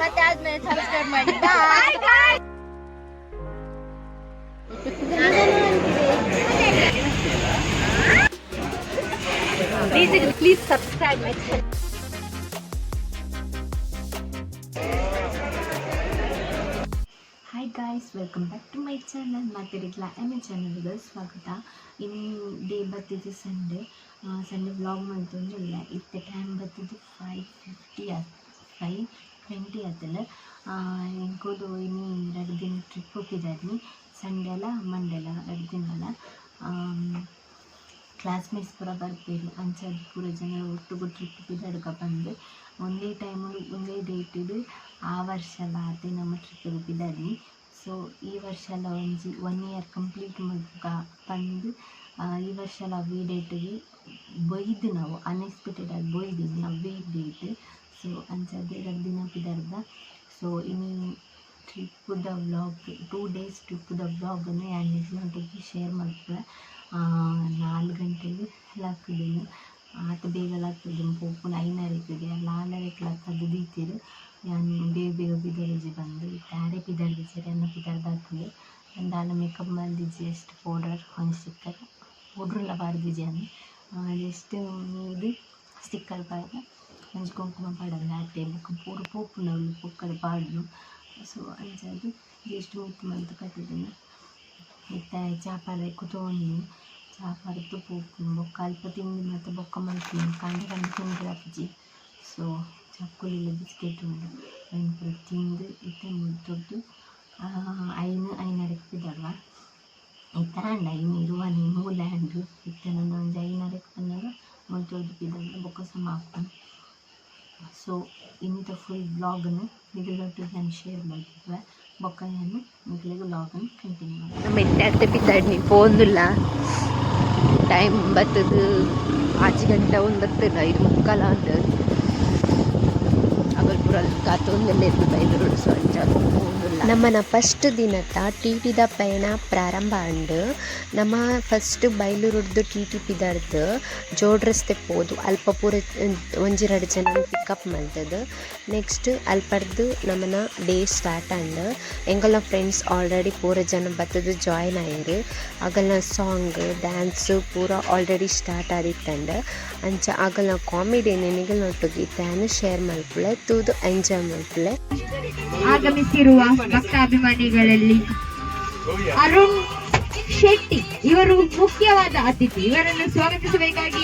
ಮತ್ತೆ ಆದ್ಮೇಲೆ ಸಬ್ಸ್ಕ್ರೈಬ್ ಮಾಡಿ bye please please subscribe my hi guys welcome back to my channel ಮಾತಾಡಿದ್ಲ M A ಚಾನಲ್ಗೆ ಸ್ವಾಗತ ಇನ್ನು ಡೇ ಬರ್ತಿದ್ದು ಸಂಡೇ ಸಂಡೇ ವ್ಲಾಗ್ ಮಾಡ್ತಂದ್ರಲ್ಲ ಇತ್ತೆ ಟೈಮ್ ಬರ್ತಿದ್ದು ಫೈವ್ ಫಿಫ್ಟಿ ಆತ್ ಫೈವ್ ಇಂಕೋದು ಇನ್ನು ಎರಡು ದಿನ ಟ್ರಿಪ್ ಹೋಗಿದ್ದಾದ್ನಿ ಸಂಡೆಲ ಅಲ್ಲ ಮಂಡೆ ಅಲ್ಲ, ಎರಡು ದಿನ ಅಲ್ಲ ಕ್ಲಾಸ್ಮೇಟ್ಸ್ ಪೂರ ಬರ್ತೀರಿ ಅಂಚಾದ ಪೂರ ಜನ ಒಟ್ಟಿಗೆ ಟ್ರಿಪ್ ಬಿದ್ದಾಡ್ಕ ಬಂದು. ಒಂದೇ ಟೈಮಲ್ಲಿ ಒಂದೇ ಡೇಟಿಡು ಆ ವರ್ಷ ಎಲ್ಲ ಆತೆ ನಮ್ಮ ಟ್ರಿಪ್ ಬಿದ್ದಾಡಿ ಸೊ ಈ ವರ್ಷ ಎಲ್ಲ ಒಂಜಿ ಒನ್ ಇಯರ್ ಕಂಪ್ಲೀಟ್ ಮಾಡ್ಕ ಬಂದು ಈ ವರ್ಷ ಎಲ್ಲ ಡೇಟ್ ಡೇಟಿಗೆ ಬೈದು ನಾವು ಅನ್ಎಕ್ಸ್ಪೆಕ್ಟೆಡ್ ಆಗಿ ಬೈದಿದ್ದು ನಾವು ವಿ ಡೇಟ್ ಸೊ ಅಂಚದ್ದು ಎರಡು ದಿನ ಬಿದ್ದಾಡ್ದ ಸೊ, ಇನ್ನು ಟ್ರಿಪ್ಪುದ ವ್ಲಾಗ್ ಟೂ ಡೇಸ್ ಟ್ರಿಪ್ಪುದ ವ್ಲಾಗನ್ನು ಎರಡು ಗಂಟೆಗೆ ಶೇರ್ ಮಾಡ್ತಾರೆ? ನಾಲ್ಕು ಗಂಟೆಗೆ ಲಾಕ್ತಿದ್ದೀನಿ ಆತ ಬೇಗ ಲಾಕ್ತಿದ್ದು ಪೋಪುನ ಐನರಿಕಿಗೆ ಲಾಲರೆಕ್ಲ ಕದ್ದು ದೀತಿರು ನಾನು ಬೇಗ ಬೇಗ ಬಿದರ್ಜಿ ಬಂದು ತಾರೆ ಬಿದರ್ದು ಸರಿ ಅನ್ನ ಬಿದರ್ದಾಗ್ತದೆ ದಾಲ ಮೇಕಪ್ ಮಲ್ದಿಜ್ಜಿ ಎಷ್ಟು ಪೌಡರ್ ಒಂದು ಸ್ಟಿಕ್ಕರ್ ಪೌಡ್ರೆಲ್ಲ ಬಾರ್ದಿಜಿ ಅನ್ನು ಜಸ್ಟ್ ಇದು ಸ್ಟಿಕ್ಕರ್ ಪಾಡ್ದ ಒಂಜಿ ಕುಂಕುಮ ಪಾಡಲ್ಲ ಅಟ್ಟೆ ಬುಕ್ ಪೂರ ಪೋಪುನ ಉಳ್ಳು ಪೊಕ್ಕದ ಪಾಡ್ನು ಸೊ ಅಂಚದು ಜಸ್ಟ್ ಮಿತ್ ಮಂತ್ ಕಟ್ಟಿದ್ದೀನಿ ಇತ್ತ ಚಾಪಾಲ ಕುತ್ಕೊಂಡು ಚಾಪಾಡ್ತು ಪೋಪು ಬೊಕ್ಕ ಅಲ್ಪ ತಿಂದು ಮತ್ತು ಬೊಕ್ಕ ಮಲ್ತೀನಿ ಕಂಡು ಕಂಡು ತಿಂದು ಅಪ್ಪಜಿ ಸೊ ಚಕ್ಕುಲಿಲ್ಲ ಬಿಸ್ಕೆಟ್ ಉಂಡು ಐನು ಪೂರ ತಿಂದು ಇತ್ತೆ ಮುದ್ದೊಡ್ದು ಐನು ಐನರಕ್ಕೆ ಬಿದ್ದಲ್ವ ಇತ್ತ ಅಂಡ ಇನ್ನು ಇರುವ ನೀವು ಲ್ಯಾಂಡು ಇತ್ತ ನನ್ನ ಒಂದು ಐನರಕ್ಕೆ ಬಂದಾಗ ಮುದ್ದೊಡ್ದು ಬಿದ್ದಲ್ಲ ಬೊಕ್ಕ ಸಮ ಹಾಕ್ತಾನೆ ಸೊ ದ ಫುಲ್ ಬ್ಲಾಗನ್ನು ನಿಗಲೊಟ್ಟಿಗೆ ನಾನು ಶೇರ್ ಮಾಡಿದ್ವೆ ಬೊಕ್ಕ ನಾನು ನಿಗಲಿಗೆ ಬ್ಲಾಗನ್ನು ಕಂಟಿನ್ಯೂ ಮಾಡಿ ನಮ್ಮ ಎತ್ತೆ ಬಿದ್ದಾಡ್ನಿ ಫೋನ್ದುಲ್ಲ ಟೈಮ್ ಬರ್ತದು. ಆಚೆ ಗಂಟೆ ಒಂದು ಬರ್ತದ ಐದು ಮುಕ್ಕಾಲ ಅಂತ ಅಗಲ್ಪುರಲ್ಲಿ ಕಾತು ಒಂದೆಲ್ಲ ಇರ್ತದೆ ಐದು ರೋಡ್ ಸೊ ಅಂಚ ಫೋನ್ದುಲ್ಲ ನಮ್ಮನ ಫಸ್ಟ್ ದಿನದ ಟಿ ಟಿದ ಪಯಣ ಪ್ರಾರಂಭ ಅಂಡ್ ನಮ್ಮ ಫಸ್ಟ್ ಬೈಲೂರುಡ್ದು ಟಿ ಟಿ ಪಿದರ್ದು ಜೋಡ್ ರಸ್ತೆ ಪೋದು. ಅಲ್ಪ ಪೂರ ಒಂಜಿರಡು ಜನ ಪಿಕಪ್ ಮಾಡ್ತದ ನೆಕ್ಸ್ಟ್ ಅಲ್ಪಡ್ದು ನಮ್ಮನ ಡೇ ಸ್ಟಾರ್ಟ್ ಅಂಡ್ ಎಂಗಲ ಫ್ರೆಂಡ್ಸ್ ಆಲ್ರೆಡಿ ಪೂರ ಜನ ಬತ್ತದು ಜಾಯಿನ್ ಆಯ್ರು. ಆಗಲ್ಲ ಸಾಂಗ್ ಡ್ಯಾನ್ಸ್ ಪೂರ ಆಲ್ರೆಡಿ ಸ್ಟಾರ್ಟ್ ಆದಿತ್ತಂಡ್ ಅಂಚ ಆಗಲ್ಲ ಕಾಮಿಡಿ ನೆನೆಗಳೊಟ್ಟಿಗೆ ತಾನು ಶೇರ್ ಮಾಡ್ಕೊಳ್ಳೆ ತೂದು ಎಂಜಾಯ್ ಮಾಡ್ಕೊಳ್ಳೆ ಆಗಮಿಸಿರುವ ಭಕ್ತಾಭಿಮಾನಿಗಳಲ್ಲಿ ಅರುಣ್ ಶೆಟ್ಟಿ ಇವರು ಮುಖ್ಯವಾದ ಅತಿಥಿ ಇವರನ್ನು ಸ್ವಾಗತಿಸಬೇಕಾಗಿ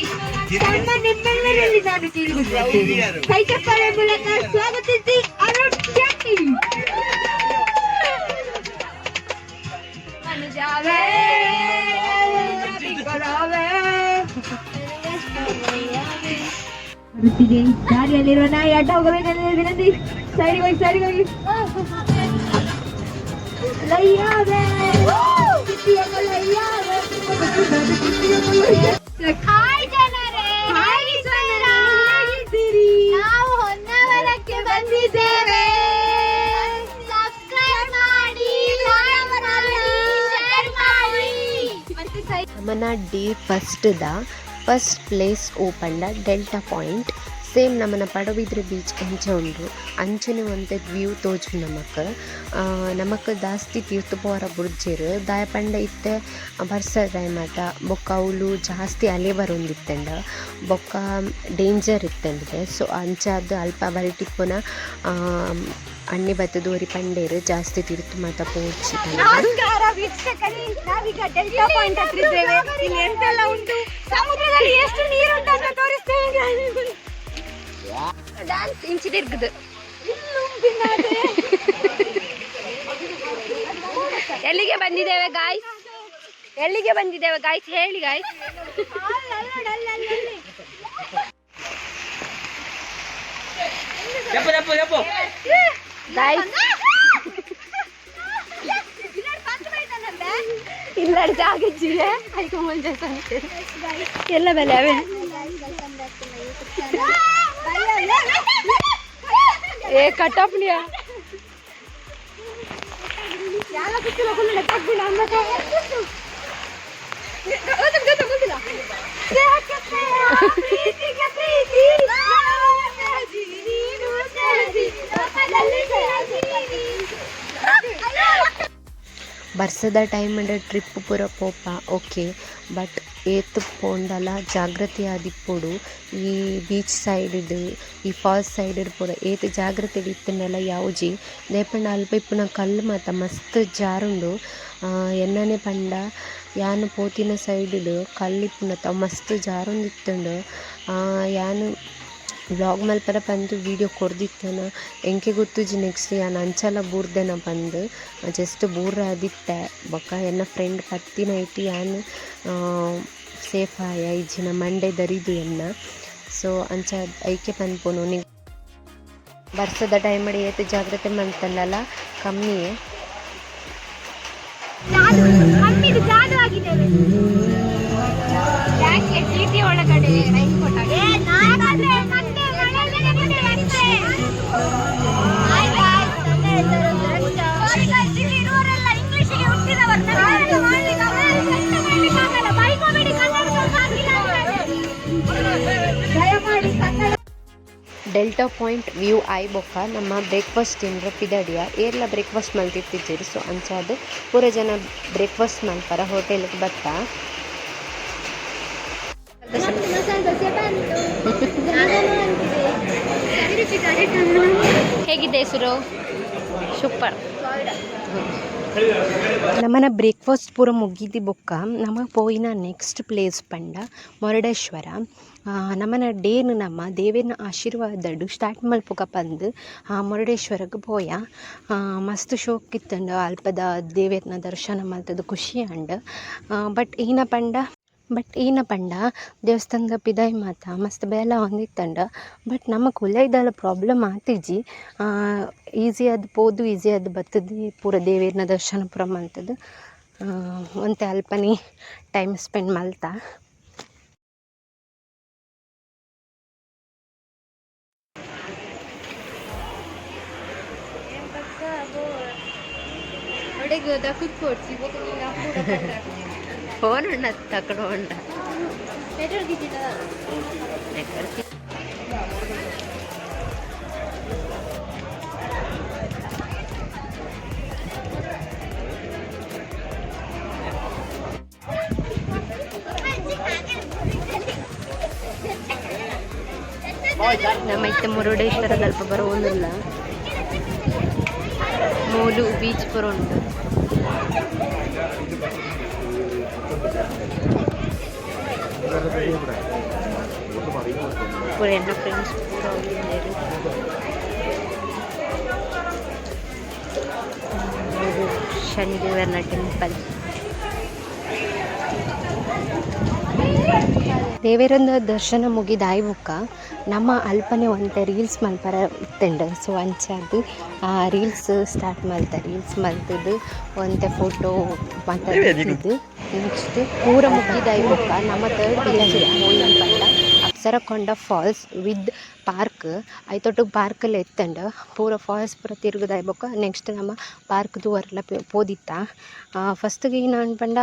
ತಮ್ಮ ನಿಮ್ಮೆಲ್ಲರಲ್ಲಿ ನಾನು ಕೇಳಿಕೊಳ್ಳುತ್ತೇನೆ ಕೈ ಚಪ್ಪಾಳೆ ಮೂಲಕ ಸ್ವಾಗತಿಸಿ ಅರುಣ್ ಶೆಟ್ಟಿ ಮನುಜಾವೇ, ಬಿಕ್ಕಳಾವೇ. ಬರುತ್ತಿದೆ ದಾರಿಯಲ್ಲಿರುವ ನಾಯಿ ಅಡ್ಡ ಹೋಗಬೇಕಂದ್ರೆ ವಿನಂತಿ ಸೈಡಿಗೆ ಹೋಗಿ ಸೈಡಿಗೆ ಹೋಗಿ ಡಿ ಫಸ್ಟ್ ಹಾಯ್ ಜನರೇ. ಹಾಯ್ ಜನರೇ, ಹೇಗಿದ್ದೀರಿ? ನಾವು ಹೊನ್ನಾವರಕ್ಕೆ ಬಂದಿದ್ದೇವೆ. ಸಬ್ಸ್ಕ್ರೈಬ್ ಮಾಡಿ ಲೈಕ್ ಮಾಡಿ ಶೇರ್ ಮಾಡಿ. ಮತ್ತೆ ಸೈ ನಮ್ಮನ ಡೇ ಫಸ್ಟ್ದ ಫಸ್ಟ್ ಪ್ಲೇಸ್ ಓಪಂಡ ಡೆಲ್ಟಾ ಪಾಯಿಂಟ್ ಸೇಮ್ ನಮ್ಮನ ಪಡುಬಿದ್ರೆ ಬೀಚ್ ಅಂಚ ಉಂಡು ಅಂಚನೆ ಒಂತೆ ವ್ಯೂ ತೋಜು ನಮಕ್. ನಮಕ್ ಜಾಸ್ತಿ ತೀರ್ಥಪೋರ ಬುಡ್ಜೆರ್. ದಾಯಪಂಡ ಇತ್ತೆ ಬರ್ಸ ಮಾತ ಬೊಕ್ಕ ಅವಳು ಜಾಸ್ತಿ ಅಲೆ ಬರೊಂದಿತ್ತಂಡ ಬೊಕ್ಕ ಡೇಂಜರ್ ಇತ್ತಂದ್ರೆ ಸೊ ಅಂಚಾದ ಅಲ್ಪ ಬಲ್ಟಿಪ್ಪುನ ಅಣ್ಣೆ ಬತ್ತದ ಒರಿ ಪಂಡೇರು ಜಾಸ್ತಿ ತೀರ್ಥ ಮಾತ ಪೋಚಿ ನಾವೀಗ ಡೆಲ್ಟಾ ಪಾಯಿಂಟ್ ಹತ್ರ ಇಲ್ಲಿ ಎಂತೆಲ್ಲ ಉಂಟು? ಸಮುದ್ರದಲ್ಲಿ ಎಷ್ಟು ನೀರು ಅಂತ ತೋರಿಸ್ತೇವೆ. ಡ್ಯಾನ್ಸ್ இருக்குது ಎಲ್ಲಿಗೆ ಬಂದಿದ್ದೇವೆ ಗಾಯ್ಸ್ ಎಲ್ಲಿಗೆ ಬಂದಿದ್ದೇವೆ ಗಾಯ್ಸ್ ಹೇಳಿ ಗಾಯ್ಸ್ ಗಾಯ್ಸ್ ಇಲ್ಲ ಜಾಗ ಅದಕ್ಕೆ ಮುಂಚೆ ಸಂತೆ ಎಲ್ಲ ಬೆಲೆ ಏ ಕಟ್ ಆಫ್ ನಿಯಾ? ಬರ್ಸದ ಟೈಮ್ ಅಂದ್ರೆ ಟ್ರಿಪ್ ಪೂರ ಪೋಪ ಓಕೆ ಬಟ್ ಏತ್ ಪೋಂಡಲ ಜಾಗ್ರತೆ ಆದಿಪ್ಪುಡು ಈ ಬೀಚ್ ಸೈಡ್ ಈ ಫಾಲ್ಸ್ ಸೈಡ್ ಪೂರ ಏತ್ ಜಾಗ್ರತೆ ಇತ್ತನೆಲ್ಲ ಯಾವುಜಿ? ದೇಪಂಡ ಅಲ್ಪ ಇಪ್ಪುನ ಕಲ್ಲು ಮಾತ ಮಸ್ತ್ ಜಾರುಂಡು. ಎನ್ನನೆ ಪಂಡ ಯಾನ್ ಪೋತಿನ ಸೈಡ್ ಕಲ್ಲಿಪ್ಪುನತ ಮಸ್ತ್ ಜಾರೊಂದಿತ್ತುಂಡು. ಆ, ಯಾನ್ ವ್ಲಾಗ್ ಮಲ್ಪರ ಪಂದ್ ವೀಡಿಯೋ ಕೊರ್ದಿತ್ತನ ಎಂಕೆ ಗೊತ್ತುಜಿ ನೆಕ್ಸ್ಟ್ ಯಾನ್ ಅಂಚಲ ಬೂರ್ದೆನ ಪಂದ್. ಜಸ್ಟ್ ಬೂರ್ ಆದಿತ್ತೆ ಬೊಕ್ಕ ಎನ್ನ ಫ್ರೆಂಡ್ ಪತ್ತಿನ ಐತಿ ಯಾನ್ ಸೇಫ್ ಆಯ ಇಜ್ಜಿನ ಮಂಡೆ ದರಿದು ಎನ್ನ ಸೊ ಅಂಚ ಐಕೆ ಪನ್ಪುನು ನಿ ಬರ್ಸದ ಟೈಮಡಿ ಏತು ಜಾಗ್ರತೆ ಮಾಡ್ತಲ್ಲ ಕಮ್ಮಿಯೇ. ಒಳಗಡೆ ಡೆಲ್ಟಾ ಪಾಯಿಂಟ್ ವ್ಯೂ ಐ ಬೊಕ್ಕ ನಮ್ಮ ಬ್ರೇಕ್ಫಾಸ್ಟ್ ತಿಂದ್ರೆ ಪಿದಡಿಯ. ಏರ್ಲ ಬ್ರೇಕ್ಫಾಸ್ಟ್ ಮಲ್ತಿರ್ತಿದ್ದೀರಿ. ಸೊ ಅಂಚಾದ್ ಪೂರ ಜನ ಬ್ರೇಕ್ಫಾಸ್ಟ್ ಮಲ್ಪರ ಹೋಟೆಲ್ಗೆ ಬತ್ತ ಹೇಗಿದೆ ಹೆಸರು? ಸೂಪರ್. ನಮ್ಮನ ಬ್ರೇಕ್ಫಾಸ್ಟ್ ಪೂರ ಮುಗಿದಿ ಬೊಕ್ಕ ನಮ್ಮ ಪೋಯಿನ ನೆಕ್ಸ್ಟ್ ಪ್ಲೇಸ್ ಪಂಡ ಮುರುಡೇಶ್ವರ. ನಮ್ಮನ ಡೇನು ನಮ್ಮ ದೇವೇನ ಆಶೀರ್ವಾದಡು ಸ್ಟಾರ್ಟ್ ಮಲ್ಪುಕ ಪಂದು, ಆ ಮುರುಡೇಶ್ವರಕ್ಕೆ ಪೋಯ. ಮಸ್ತ್ ಶೋಕ್ ಇತ್ತಂಡು ಅಲ್ಪದ ದೇವೇರ್ನ ದರ್ಶನ ಮಲ್ತದ ಖುಷಿ ಅಂಡ್ ಬಟ್ ಈನ ಪಂಡ ಬಟ್ ಈನ ಪಂಡ ದೇವಸ್ಥಾನದ ಪಿದಾಯ್ ಮಾತ ಮಸ್ತ್ ಬೇಲ ಹೊಂದಿತ್ತಂಡ ಬಟ್ ನಮ್ಮ ಕುಲೈದಲ ಪ್ರಾಬ್ಲಮ್ ಆತಿಜಿ ಈಸಿ ಅದು ಪೋದು ಈಸಿ ಅದು ಬತ್ತದಿ ಪೂರ ದೇವೇರ್ನ ದರ್ಶನ ಪೂರ ಮಲ್ತದು ಒಂತೆ ಅಲ್ಪನಿ ಟೈಮ್ ಸ್ಪೆಂಡ್ ಮಲ್ತ ಫೋನ್ ಉಂಡ ತಕೊಂಡು ಉಂಡ ನಮ್ಮ ಇತ್ತೆ ಮುರುಡೇಶ್ವರ ಸ್ವಲ್ಪ ಬರೋದಿಲ್ಲ ಮೂಲು ಬೀಚ್ ಪುರ ಉಂಟು ಪೂರ ಎನ್ನ ಫ್ರೆಂಡ್ಸ್ ಪೂರ ಹೋಗಿದ್ದೇರು ಇದು ದೇವೇರಂದ ದರ್ಶನ ಮುಗಿದಾಯ್ ಬುಕ್ಕ ನಮ್ಮ ಅಲ್ಪನೆ ಒಂತೆ ರೀಲ್ಸ್ ಮಲ್ಪರ ಇತ್ತಂಡ ಸೊ ಅಂಚಾದು ಆ ರೀಲ್ಸ್ ಸ್ಟಾರ್ಟ್ ಮಾಡ್ತ ರೀಲ್ಸ್ ಮಲ್ತದ್ದು ಒಂತೆ ಫೋಟೋ ಮಾತಾಡ್ತಿದ್ದು. ನೆಕ್ಸ್ಟ್ ಪೂರ ಮುಗಿದಾಯ್ ಬುಕ್ಕ ನಮ್ಮ third Apsarakonda falls with park. ಐತೊಟ್ಟು ಪಾರ್ಕಲ್ಲಿ ಎತ್ತಂಡು ಪೂರ ಫಾಲ್ಸ್ ಪೂರ ತಿರುಗದಾಯ್ ಬೊಕ್ಕ ನೆಕ್ಸ್ಟ್ ನಮ್ಮ ಪಾರ್ಕ್ದು ವರ್ಲ ಪೋದಿತ್ತ. ಫಸ್ಟ್ಗೆ ಏನು ಪಂಡ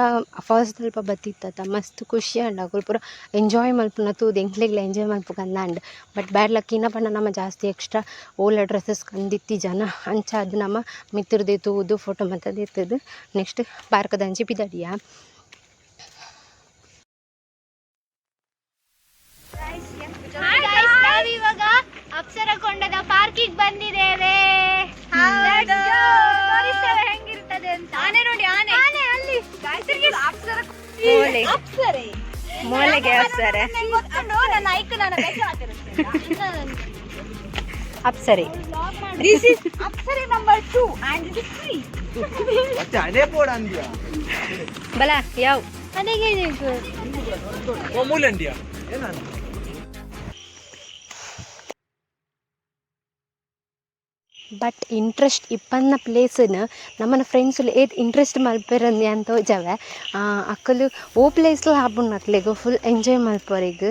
ಫಾಲ್ಸ್ ಸ್ವಲ್ಪ ಬತ್ತಿತ್ತ. ಮಸ್ತ್ ಖುಷಿ ಅಂಡ ಅಕುಲು ಪೂರ ಎಂಜಾಯ್ ಮಲ್ಪುನ ತೂದು ಎಂಕ್ಲೆಗ್ಲ ಎಂಜಾಯ್ ಮಲ್ಪು ಅಂಡ್ ಬಟ್ ಬ್ಯಾಡ್ ಲಕ್ ಇನ್ನ ಪಂಡ ನಮ್ಮ ಜಾಸ್ತಿ ಎಕ್ಸ್ಟ್ರಾ ಓಲ ಡ್ರೆಸ್ಸಸ್ ಕಂದಿತ್ತಿ ಜನ. ಅಂಚ ಅದು ನಮ್ಮ ಮಿತ್ರದೇ ತೂದು, ಫೋಟೋ ಮತ್ತದೇ ಇರ್ತದೆ ನೆಕ್ಸ್ಟ್ ಪಾರ್ಕದ ಅಂಚಿ ಪಿದಡಿಯ ಮೋಲೆಗೆ ಹಾಕ್ತಾರೆ. Apsara. This is. Apsara This is Apsara number two and it is free. ಮತ್ತೆ ಅದೇ ಬೋರ್ಡ್ ಅಂದ್ಯಾ? ಬಲ ಯಾವ? ನನಗೆ ಇದು ಓ ಮೂಲಂಡಿಯಾ ಏನಂತ? ಬಟ್ ಇಂಟ್ರೆಸ್ಟ್ ಇಪ್ಪನ್ನ ಪ್ಲೇಸನ್ನು ನಮ್ಮನ ಫ್ರೆಂಡ್ಸ್ ಏತ್ ಇಂಟ್ರೆಸ್ಟ್ ಮಲ್ಪೆರಂದಿ ಅಂತ ಜವೆ ಅಕ್ಕಲು ಓ ಪ್ಲೇಸ್ಲ ಹಾಪುಂಡು ಅಕ್ಲೆಗ್ ಫುಲ್ ಎಂಜಾಯ್ ಮಲ್ಪೊರೆಗ್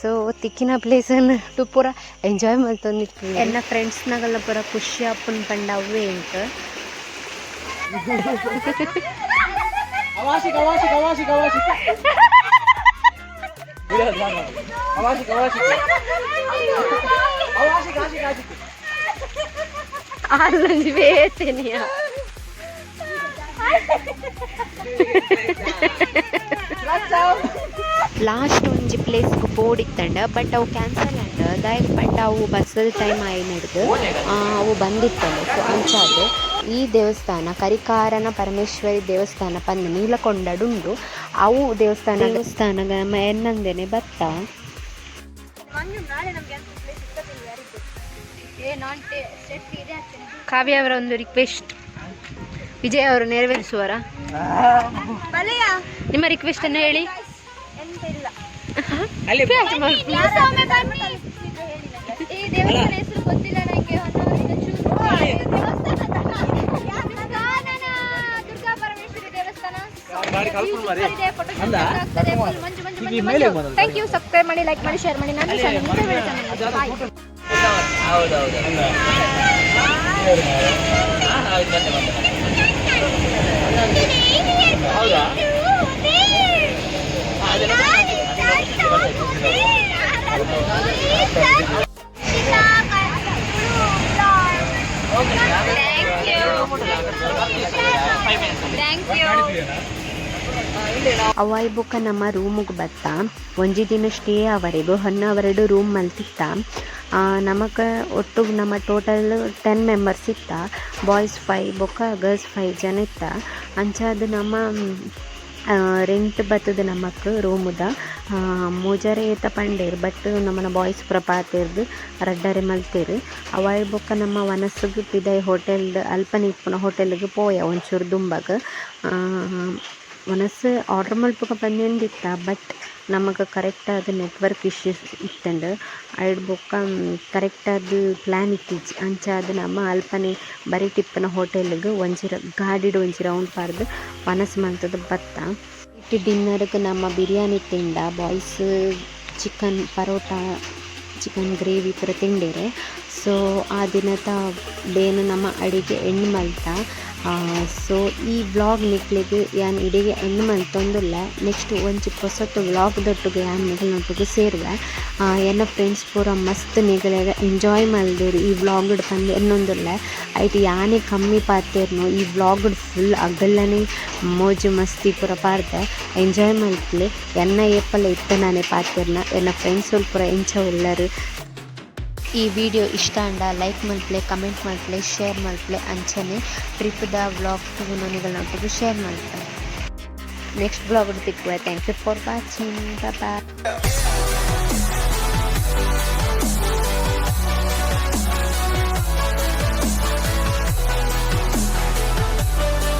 ಸೊ ತಿಕ್ಕಿನ ಪ್ಲೇಸ್ ಟು ಪೂರ ಎಂಜಾಯ್ ಮಲ್ತೊಂದಿತ್ತು ಎನ್ನ ಫ್ರೆಂಡ್ಸ್ನಾಗೆಲ್ಲ ಪೂರ ಖುಷಿ ಆಪುನ್ ಪಂಡ ಅವೇ ಅಂತ ಅವಾಸಿ ಅವಾಸಿ ಅವಾಸಿ ಅವಾಸಿ ಅವಾಸಿ ಅವಾಸಿ ಅವಾಸಿ ಅವಾಸಿ ಅವಾಸಿ ಅವಾಸಿ ಆಸಿಕ್ ಆಸಿಕ್ ಅಲ್ಲೊಂದು ಬೇತೇನಿಯ ಲಾಸ್ಟ್ ಒಂಜಿ ಪ್ಲೇಸ್ಗ್ ಬೋಡಿತ್ತಂಡ ಬಟ್ ಅವು ಕ್ಯಾನ್ಸಲ್ ಅಂಡ. ದಾಯಕ್ ಪಂಡ ಅವು ಬಸ್ಸಲ್ ಟೈಮ್ ಆಯಿ ನಡೆದು. ಅವು ಬಂದಿತ್ತಂಡ. ಸೊ ಅಂಚಾದ್ರೆ ಈ ದೇವಸ್ಥಾನ ಕರಿಕಾರನ ಪರಮೇಶ್ವರಿ ದೇವಸ್ಥಾನ ಪಂದ್ ನೀಲಕೊಂಡಡುಂಡು ಅವು ದೇವಸ್ಥಾನ ದೇವಸ್ಥಾನ ಎನ್ನಂದೇನೆ ಬತ್ತ ಏ ನಾನ್ ಸೆಟ್ ಇದೆ ಕಾವ್ಯ ಅವರ ಒಂದು ರಿಕ್ವೆಸ್ಟ್ ವಿಜಯ್ ಅವರು ನೆರವೇರಿಸುವರ? ಬಲೆಯ ನಿಮ್ಮ ರಿಕ್ವೆಸ್ಟ್ ಅನ್ನು ಹೇಳಿ. ಥ್ಯಾಂಕ್ ಯು ಸಬ್ಸ್ಕ್ರೈಬ್ ಮಾಡಿ ಲೈಕ್ ಮಾಡಿ ಶೇರ್ ಮಾಡಿ ನಾನು ಬಾಯ್ ಹೌದೌದು ಹೌದಾ ಥ್ಯಾಂಕ್ ಯು ಅವಾಯ್ ಬುಕ್ಕ ನಮ್ಮ ರೂಮಿಗೆ ಬತ್ತ, ಒಂಜಿ ದಿನ ಸ್ಟೇ ಅವರೆಗು ಹನ್ನವರೆಡು ರೂಮ್ ಮಲ್ತಿತ್ತ. ನಮಕ್ ಒಟ್ಟು ನಮ್ಮ ಟೋಟಲ್ ಟೆನ್ ಮೆಂಬರ್ಸ್ ಇತ್ತ. ಬಾಯ್ಸ್ ಫೈ ಬೊಕ್ಕ ಗರ್ಲ್ಸ್ ಫೈವ್ ಜನ ಇತ್ತ. ಅಂಚಾದ ನಮ್ಮ ರೆಂಟ್ ಬತ್ತದ ನಮಕ್ ರೂಮುದ. ಮೂಜರೆ ಏತ ಪಂಡೇರ್ ಬಟ್ ನಮ್ಮನ ಬಾಯ್ಸ್ ಪುರ ಪಾತೆರ್ದು ರಡ್ಡರೆ ಮಲ್ತೇರು. ಅವಾಯ್ ಬೊಕ್ಕ ನಮ್ಮ ವನಸ್ಸಿಗೆ ಪಿದೈ ಹೋಟೆಲ್ದು ಅಲ್ಪನೆ ಇಪ್ಪುನ ಹೋಟೆಲ್ಗ್ ಪೋಯ ಒಂಚೂರು ದುಂಬಗ್ ಮನಸ್ಸು ಆರ್ಡ್ರ್ ಮಲ್ಪಕ ಬಂದಿತ್ತ ಬಟ್ ನಮಗೆ ಕರೆಕ್ಟಾದ ನೆಟ್ವರ್ಕ್ ಇಶ್ಯೂಸ್ ಇತ್ತಂಡು ಐಡ್ ಬೊಕ್ಕ ಕರೆಕ್ಟಾದ ಪ್ಲ್ಯಾನ್ ಇತ್ತೀಚು ಅಂಚ ಅದು ನಮ್ಮ ಅಲ್ಪನೆ ಬರೀ ಟಿಪ್ಪನ ಹೋಟೆಲ್ಗೆ ಒಂಜಿ ರ- ಗಾಡಿಡ್ ಒಂಜಿ ರೌಂಡ್ ಪಾರ್ದು ಮನಸ್ಸು ಮಾಡ್ತದ ಬತ್ತ. ಇಟ್ಟು ಡಿನ್ನರ್ಗೆ ನಮ್ಮ biryani ತಿಂಡ boys chicken paratha chicken gravy ಪೂರ ತಿಂಡಿರೆ ಸೊ ಆ ದಿನದ ಬೇನು ನಮ್ಮ ಅಡಿಗೆ ಎಣ್ಣೆ ಮಲ್ತ. ಸೊ ಈ ವ್ಲಾಗ್ ನಿಕ್ಲಿಗೆ ಯಾನ್ ಇಡಿಗೆ ಎಣ್ಣೆ ಮಂತೊಂದುಲ್ಲ ನೆಕ್ಸ್ಟ್ ಒಂಜಿ ಹೊಸತು ವ್ಲಾಗ್ ದೊಟ್ಟಿಗೆ ಯಾನ್ ನಿಗಲ್ನೊಟ್ಟಿಗೆ ಸೇರುವೆ. ಆ, ಎನ್ನ ಫ್ರೆಂಡ್ಸ್ ಪೂರ ಮಸ್ತ್ ನಿಗಲಾಗ ಎಂಜಾಯ್ ಮಲ್ದೇರು ಈ ವ್ಲಾಗ್ ತಂದು ಎನ್ನೊಂದುಲ್ಲ ಐಟ್ ಯಾನೇ ಕಮ್ಮಿ ಪಾತೇರ್ನೋ ಈ ವ್ಲಾಗ್ ಫುಲ್ ಅಗಲನೆ ಮೋಜು ಮಸ್ತಿ ಪೂರ ಪಾರ್ದೆ ಎಂಜಾಯ್ ಮಲ್ತ್ಲೆ ಎನ್ನ ಏಪಲ್ಲ ಇತ್ತ ನಾನೇ ಪಾತೇರ್ನ ಎನ್ನ ಫ್ರೆಂಡ್ಸ್ ಪೂರ ಎಂಚ ಉಳ್ಳರು. ಈ ವಿಡಿಯೋ ಇಷ್ಟ ಅಂಡ ಲೈಕ್ ಮಾಡ್ಲೆ ಕಮೆಂಟ್ ಮಲ್ಪ್ಲೆ ಶೇರ್ ಮಾಡ್ಲೆ ಅಂಚನೆ ಟ್ರಿಪ್ದ ವ್ಲಾಗ್ ತುಗುನೊನಿಗಳನ್ನೊಟ್ಟಿಗೆ ಶೇರ್ ಮಾಡ್ತಾರೆ. Next blog ತಿಕ್ಕುವೆ thank you for watching bye